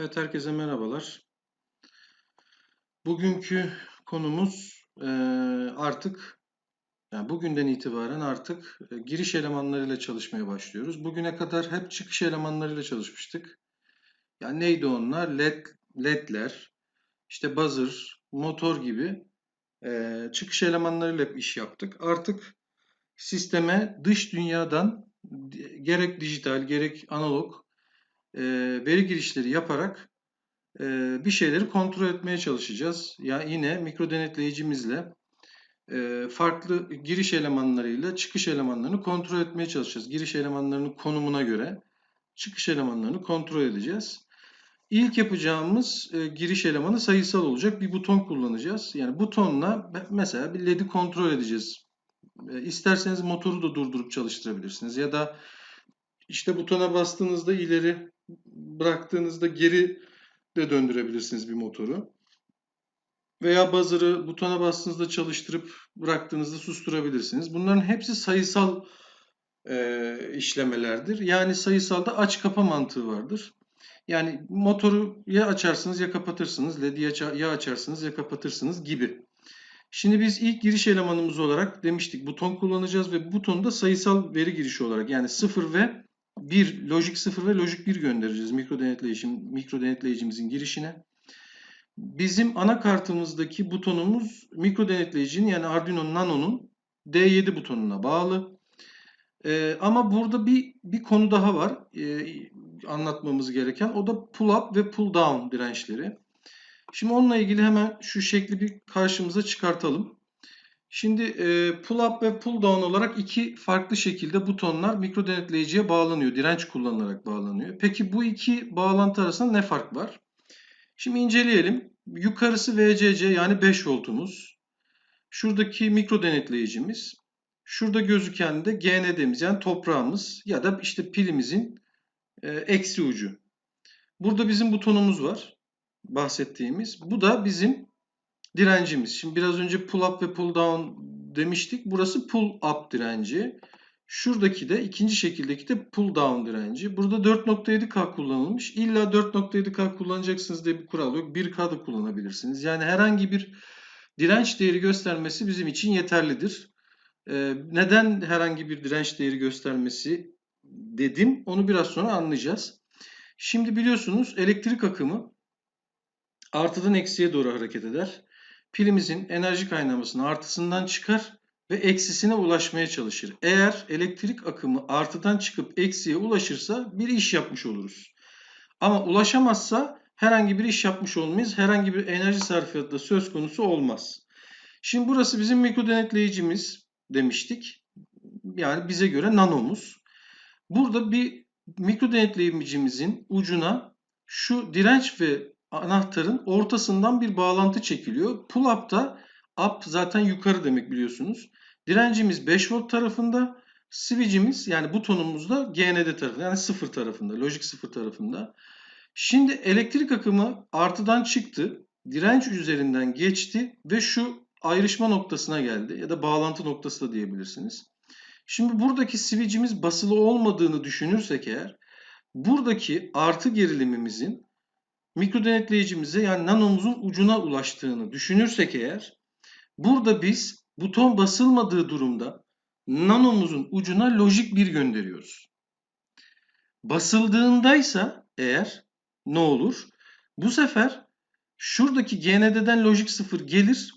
Evet, herkese merhabalar. Bugünkü konumuz eee, artık yani bugünden itibaren artık e, giriş elemanlarıyla çalışmaya başlıyoruz. Bugüne kadar hep çıkış elemanlarıyla çalışmıştık. Yani neydi onlar? LED, LED'ler, işte buzzer, motor gibi eee, çıkış elemanlarıyla iş yaptık. Artık sisteme dış dünyadan gerek dijital gerek analog eee, veri girişleri yaparak e, bir şeyleri kontrol etmeye çalışacağız. Ya yine mikro denetleyicimizle e, farklı giriş elemanlarıyla çıkış elemanlarını kontrol etmeye çalışacağız. Giriş elemanlarının konumuna göre çıkış elemanlarını kontrol edeceğiz. İlk yapacağımız e, giriş elemanı sayısal olacak. Bir buton kullanacağız. Yani butonla mesela bir LED'i kontrol edeceğiz. E, isterseniz motoru da durdurup çalıştırabilirsiniz. Ya da işte butona bastığınızda ileri bıraktığınızda geri de döndürebilirsiniz bir motoru. Veya buzzer'ı butona bastığınızda çalıştırıp bıraktığınızda susturabilirsiniz. Bunların hepsi sayısal e, işlemelerdir. Yani sayısalda aç kapa mantığı vardır. Yani motoru ya açarsınız ya kapatırsınız, LED'i ya, açarsınız ya kapatırsınız gibi. Şimdi biz ilk giriş elemanımız olarak demiştik buton kullanacağız ve butonu da sayısal veri girişi olarak yani 0 ve 1, lojik 0 ve lojik 1 göndereceğiz mikro denetleyicim, mikro denetleyicimizin girişine. Bizim anakartımızdaki butonumuz mikro denetleyicinin yani Arduino Nano'nun D7 butonuna bağlı. Ee, ama burada bir bir konu daha var e, anlatmamız gereken. O da pull up ve pull down dirençleri. Şimdi onunla ilgili hemen şu şekli bir karşımıza çıkartalım. Şimdi e, pull up ve pull down olarak iki farklı şekilde butonlar mikro denetleyiciye bağlanıyor. Direnç kullanılarak bağlanıyor. Peki bu iki bağlantı arasında ne fark var? Şimdi inceleyelim. Yukarısı VCC yani 5 voltumuz. Şuradaki mikro denetleyicimiz. Şurada gözüken de GND'miz yani toprağımız ya da işte pilimizin e, eksi ucu. Burada bizim butonumuz var bahsettiğimiz. Bu da bizim direncimiz. Şimdi biraz önce pull up ve pull down demiştik. Burası pull up direnci. Şuradaki de ikinci şekildeki de pull down direnci. Burada 4.7K kullanılmış. İlla 4.7K kullanacaksınız diye bir kural yok. 1K da kullanabilirsiniz. Yani herhangi bir direnç değeri göstermesi bizim için yeterlidir. Ee, neden herhangi bir direnç değeri göstermesi dedim onu biraz sonra anlayacağız. Şimdi biliyorsunuz elektrik akımı artıdan eksiye doğru hareket eder. Pilimizin enerji kaynamasını artısından çıkar ve eksisine ulaşmaya çalışır. Eğer elektrik akımı artıdan çıkıp eksiye ulaşırsa bir iş yapmış oluruz. Ama ulaşamazsa herhangi bir iş yapmış olmayız. Herhangi bir enerji sarfiyatı da söz konusu olmaz. Şimdi burası bizim mikro denetleyicimiz demiştik. Yani bize göre nanomuz. Burada bir mikro denetleyicimizin ucuna şu direnç ve anahtarın ortasından bir bağlantı çekiliyor. Pull up'ta up zaten yukarı demek biliyorsunuz. Direncimiz 5 volt tarafında. Switch'imiz yani butonumuz da GND tarafında yani 0 tarafında. Lojik 0 tarafında. Şimdi elektrik akımı artıdan çıktı. Direnç üzerinden geçti ve şu ayrışma noktasına geldi. Ya da bağlantı noktası da diyebilirsiniz. Şimdi buradaki switch'imiz basılı olmadığını düşünürsek eğer buradaki artı gerilimimizin mikro denetleyicimize yani nanomuzun ucuna ulaştığını düşünürsek eğer burada biz buton basılmadığı durumda nanomuzun ucuna lojik 1 gönderiyoruz. Basıldığındaysa eğer ne olur? Bu sefer şuradaki GND'den lojik 0 gelir.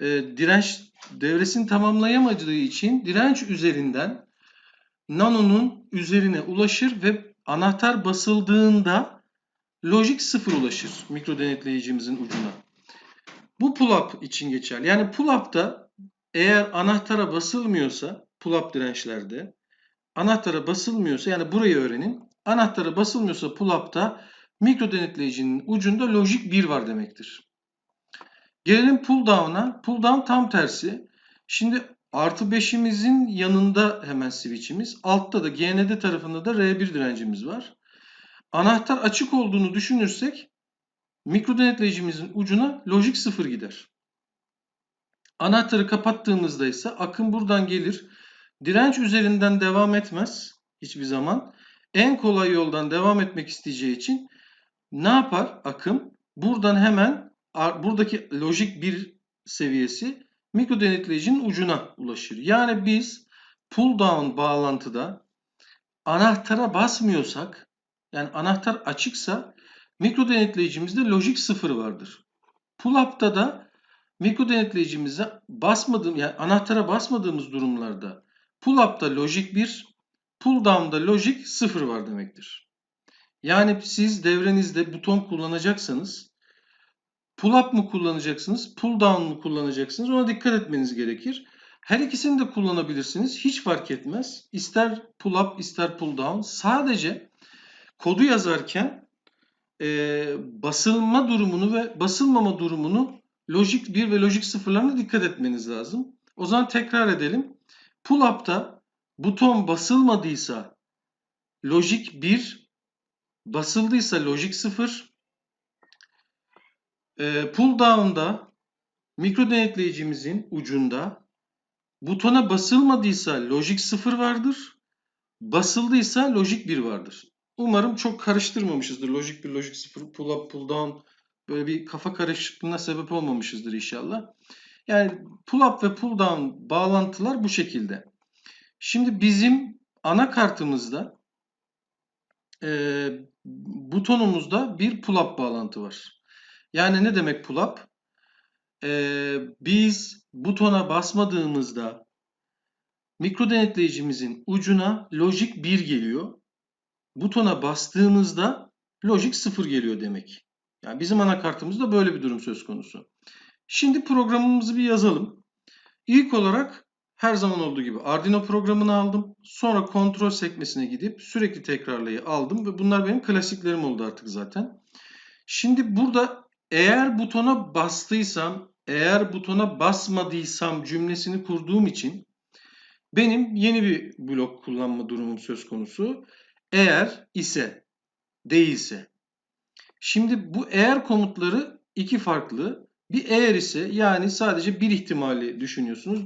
E, direnç devresini tamamlayamadığı için direnç üzerinden nanonun üzerine ulaşır ve anahtar basıldığında lojik 0 ulaşır mikro denetleyicimizin ucuna. Bu pull-up için geçerli. Yani pull-up'ta eğer anahtara basılmıyorsa pull-up dirençlerde anahtara basılmıyorsa yani burayı öğrenin. Anahtara basılmıyorsa pull-up'ta mikro denetleyicinin ucunda lojik 1 var demektir. Gelelim pull down'a. Pull down tam tersi. Şimdi artı 5'imizin yanında hemen switch'imiz. Altta da GND tarafında da R1 direncimiz var. Anahtar açık olduğunu düşünürsek mikro denetleyicimizin ucuna lojik 0 gider. Anahtarı kapattığımızda ise akım buradan gelir. Direnç üzerinden devam etmez hiçbir zaman. En kolay yoldan devam etmek isteyeceği için ne yapar akım? Buradan hemen buradaki lojik bir seviyesi mikro denetleyicinin ucuna ulaşır. Yani biz pull down bağlantıda anahtara basmıyorsak yani anahtar açıksa mikro denetleyicimizde lojik sıfır vardır. Pull up'ta da mikro denetleyicimize basmadığım yani anahtara basmadığımız durumlarda pull up'ta lojik 1, pull down'da lojik 0 var demektir. Yani siz devrenizde buton kullanacaksanız pull up mı kullanacaksınız, pull down mu kullanacaksınız ona dikkat etmeniz gerekir. Her ikisini de kullanabilirsiniz. Hiç fark etmez. İster pull up ister pull down. Sadece kodu yazarken e, basılma durumunu ve basılmama durumunu lojik 1 ve lojik 0'larına dikkat etmeniz lazım. O zaman tekrar edelim. Pull up'ta buton basılmadıysa lojik 1, basıldıysa lojik 0. E, pull down'da mikro denetleyicimizin ucunda butona basılmadıysa lojik 0 vardır. Basıldıysa lojik 1 vardır. Umarım çok karıştırmamışızdır. Lojik 1, lojik 0, pull up, pull down böyle bir kafa karışıklığına sebep olmamışızdır inşallah. Yani pull up ve pull down bağlantılar bu şekilde. Şimdi bizim anakartımızda e, butonumuzda bir pull up bağlantı var. Yani ne demek pull up? E, biz butona basmadığımızda mikro denetleyicimizin ucuna lojik 1 geliyor. Butona bastığımızda lojik 0 geliyor demek. Yani bizim anakartımızda böyle bir durum söz konusu. Şimdi programımızı bir yazalım. İlk olarak her zaman olduğu gibi Arduino programını aldım. Sonra kontrol sekmesine gidip sürekli tekrarlayı aldım ve bunlar benim klasiklerim oldu artık zaten. Şimdi burada eğer butona bastıysam, eğer butona basmadıysam cümlesini kurduğum için benim yeni bir blok kullanma durumum söz konusu. Eğer ise, değilse. Şimdi bu eğer komutları iki farklı. Bir eğer ise yani sadece bir ihtimali düşünüyorsunuz.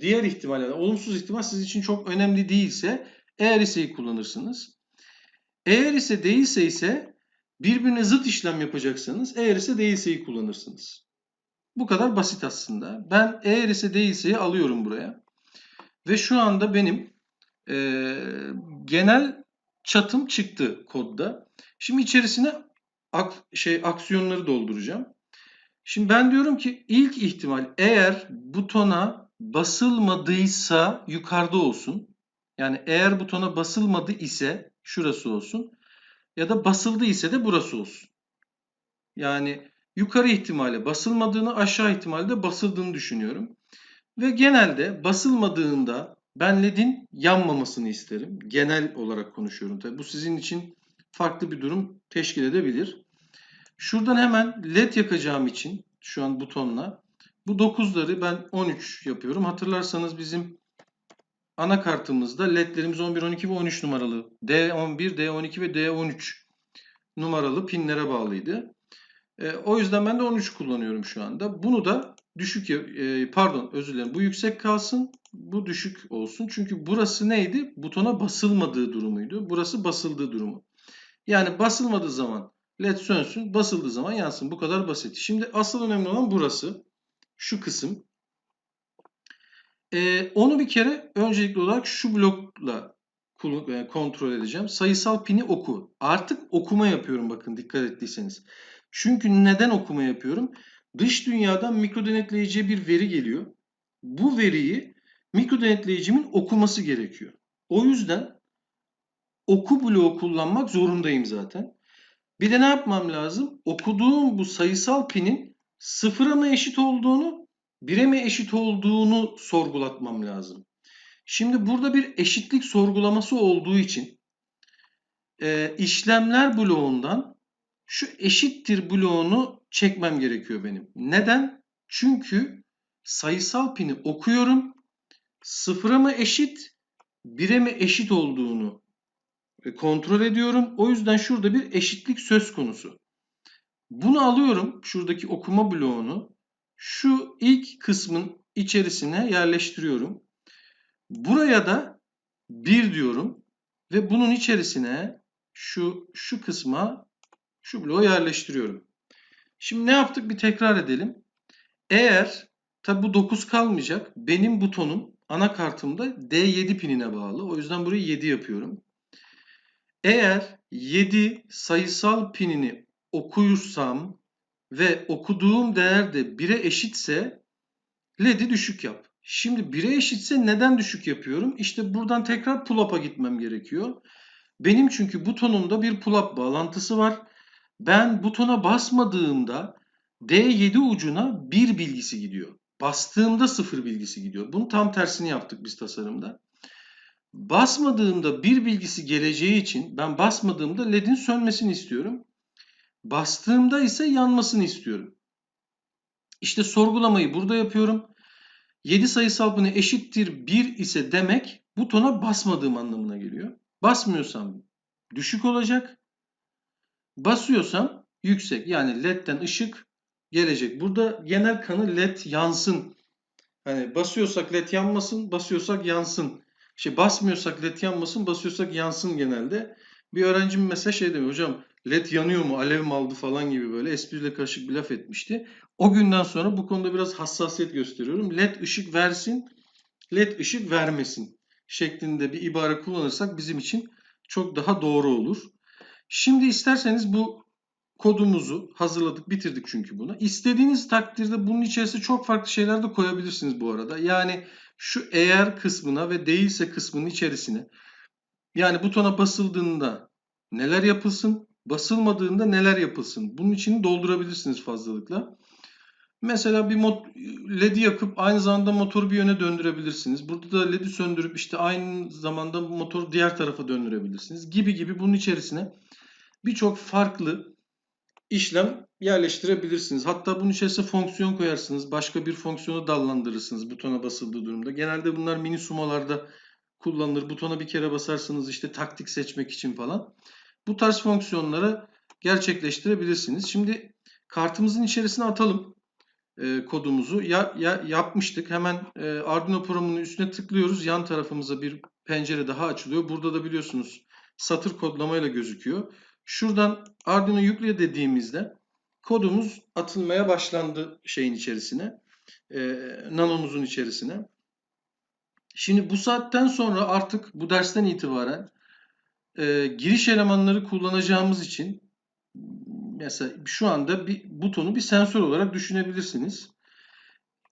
Diğer ihtimal yani olumsuz ihtimal sizin için çok önemli değilse eğer ise'yi kullanırsınız. Eğer ise değilse ise birbirine zıt işlem yapacaksanız eğer ise değilse'yi kullanırsınız. Bu kadar basit aslında. Ben eğer ise değilse'yi alıyorum buraya. Ve şu anda benim e, genel çatım çıktı kodda. Şimdi içerisine ak, şey aksiyonları dolduracağım. Şimdi ben diyorum ki ilk ihtimal eğer butona basılmadıysa yukarıda olsun. Yani eğer butona basılmadı ise şurası olsun. Ya da basıldı ise de burası olsun. Yani yukarı ihtimale basılmadığını aşağı ihtimalde basıldığını düşünüyorum. Ve genelde basılmadığında ben LED'in yanmamasını isterim. Genel olarak konuşuyorum tabii. Bu sizin için farklı bir durum teşkil edebilir. Şuradan hemen LED yakacağım için şu an butonla bu 9'ları ben 13 yapıyorum. Hatırlarsanız bizim anakartımızda LED'lerimiz 11, 12 ve 13 numaralı. D11, D12 ve D13 numaralı pinlere bağlıydı. E, o yüzden ben de 13 kullanıyorum şu anda. Bunu da düşük e, pardon özür dilerim. Bu yüksek kalsın. Bu düşük olsun. Çünkü burası neydi? Butona basılmadığı durumuydu. Burası basıldığı durumu. Yani basılmadığı zaman led sönsün, basıldığı zaman yansın. Bu kadar basit. Şimdi asıl önemli olan burası. Şu kısım. Ee, onu bir kere öncelikli olarak şu blokla e, kontrol edeceğim. Sayısal pini oku. Artık okuma yapıyorum bakın dikkat ettiyseniz. Çünkü neden okuma yapıyorum? Dış dünyadan mikro denetleyiciye bir veri geliyor. Bu veriyi mikro denetleyicimin okuması gerekiyor. O yüzden oku bloğu kullanmak zorundayım zaten. Bir de ne yapmam lazım? Okuduğum bu sayısal pinin sıfıra mı eşit olduğunu, bire mi eşit olduğunu sorgulatmam lazım. Şimdi burada bir eşitlik sorgulaması olduğu için e, işlemler bloğundan şu eşittir bloğunu çekmem gerekiyor benim. Neden? Çünkü sayısal pini okuyorum. Sıfıra mı eşit, bire mi eşit olduğunu kontrol ediyorum. O yüzden şurada bir eşitlik söz konusu. Bunu alıyorum. Şuradaki okuma bloğunu. Şu ilk kısmın içerisine yerleştiriyorum. Buraya da 1 diyorum. Ve bunun içerisine şu şu kısma Şu bloğu yerleştiriyorum. Şimdi ne yaptık bir tekrar edelim. Eğer tabi bu 9 kalmayacak. Benim butonum anakartımda D7 pinine bağlı. O yüzden burayı 7 yapıyorum. Eğer 7 sayısal pinini okuyursam ve okuduğum değer de 1'e eşitse LED'i düşük yap. Şimdi 1'e eşitse neden düşük yapıyorum? İşte buradan tekrar pull-up'a gitmem gerekiyor. Benim çünkü butonumda bir pull-up bağlantısı var. Ben butona basmadığımda D7 ucuna 1 bilgisi gidiyor. Bastığımda 0 bilgisi gidiyor. Bunun tam tersini yaptık biz tasarımda. Basmadığımda 1 bilgisi geleceği için ben basmadığımda LED'in sönmesini istiyorum. Bastığımda ise yanmasını istiyorum. İşte sorgulamayı burada yapıyorum. 7 sayısal pini eşittir 1 ise demek butona basmadığım anlamına geliyor. Basmıyorsam düşük olacak. Basıyorsam yüksek. Yani ledden ışık gelecek. Burada genel kanı led yansın. Hani basıyorsak led yanmasın, basıyorsak yansın. Şey basmıyorsak led yanmasın, basıyorsak yansın genelde. Bir öğrencim mesela şey demiyor. Hocam led yanıyor mu, alev mi aldı falan gibi böyle espriyle karışık bir laf etmişti. O günden sonra bu konuda biraz hassasiyet gösteriyorum. Led ışık versin, led ışık vermesin şeklinde bir ibare kullanırsak bizim için çok daha doğru olur. Şimdi isterseniz bu kodumuzu hazırladık, bitirdik çünkü bunu. İstediğiniz takdirde bunun içerisine çok farklı şeyler de koyabilirsiniz bu arada. Yani şu eğer kısmına ve değilse kısmının içerisine yani butona basıldığında neler yapılsın, basılmadığında neler yapılsın. Bunun için doldurabilirsiniz fazlalıkla. Mesela bir LED'i yakıp aynı zamanda motoru bir yöne döndürebilirsiniz. Burada da LED'i söndürüp işte aynı zamanda motoru diğer tarafa döndürebilirsiniz. Gibi gibi bunun içerisine birçok farklı işlem yerleştirebilirsiniz. Hatta bunun içerisine fonksiyon koyarsınız. Başka bir fonksiyonu dallandırırsınız butona basıldığı durumda. Genelde bunlar mini sumolarda kullanılır. Butona bir kere basarsınız işte taktik seçmek için falan. Bu tarz fonksiyonları gerçekleştirebilirsiniz. Şimdi kartımızın içerisine atalım e, kodumuzu. Ya, ya, yapmıştık. Hemen e, Arduino Pro'nun üstüne tıklıyoruz. Yan tarafımıza bir pencere daha açılıyor. Burada da biliyorsunuz satır kodlamayla gözüküyor. Şuradan Arduino yükle dediğimizde kodumuz atılmaya başlandı şeyin içerisine. E, nanomuzun içerisine. Şimdi bu saatten sonra artık bu dersten itibaren e, giriş elemanları kullanacağımız için mesela şu anda bir butonu bir sensör olarak düşünebilirsiniz.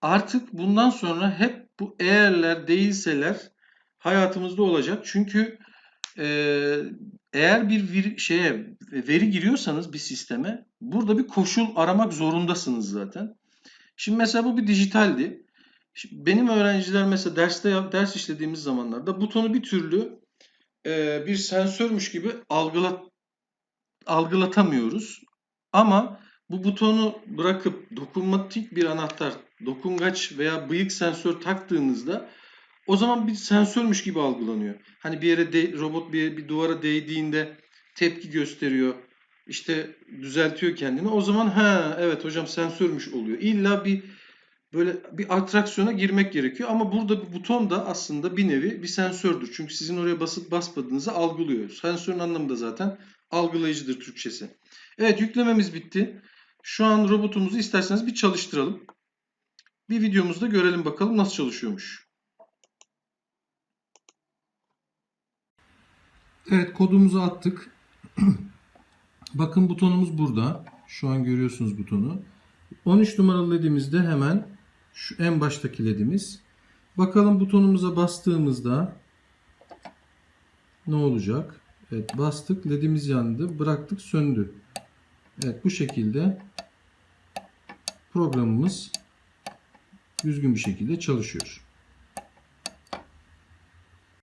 Artık bundan sonra hep bu eğerler değilseler hayatımızda olacak. Çünkü e, eğer bir vir, şeye veri giriyorsanız bir sisteme burada bir koşul aramak zorundasınız zaten. Şimdi mesela bu bir dijitaldi. Şimdi benim öğrenciler mesela derste ders işlediğimiz zamanlarda butonu bir türlü e, bir sensörmüş gibi algılat algılatamıyoruz. Ama bu butonu bırakıp dokunmatik bir anahtar, dokungaç veya bıyık sensör taktığınızda o zaman bir sensörmüş gibi algılanıyor. Hani bir yere de, robot bir, bir duvara değdiğinde tepki gösteriyor. İşte düzeltiyor kendini. O zaman ha evet hocam sensörmüş oluyor. İlla bir böyle bir atraksiyona girmek gerekiyor. Ama burada bir buton da aslında bir nevi bir sensördür. Çünkü sizin oraya basıp basmadığınızı algılıyor. Sensörün anlamı da zaten algılayıcıdır Türkçesi. Evet yüklememiz bitti. Şu an robotumuzu isterseniz bir çalıştıralım. Bir videomuzda görelim bakalım nasıl çalışıyormuş. Evet kodumuzu attık. Bakın butonumuz burada. Şu an görüyorsunuz butonu. 13 numaralı ledimizde hemen şu en baştaki ledimiz. Bakalım butonumuza bastığımızda ne olacak? Evet bastık ledimiz yandı. Bıraktık söndü. Evet bu şekilde programımız düzgün bir şekilde çalışıyor.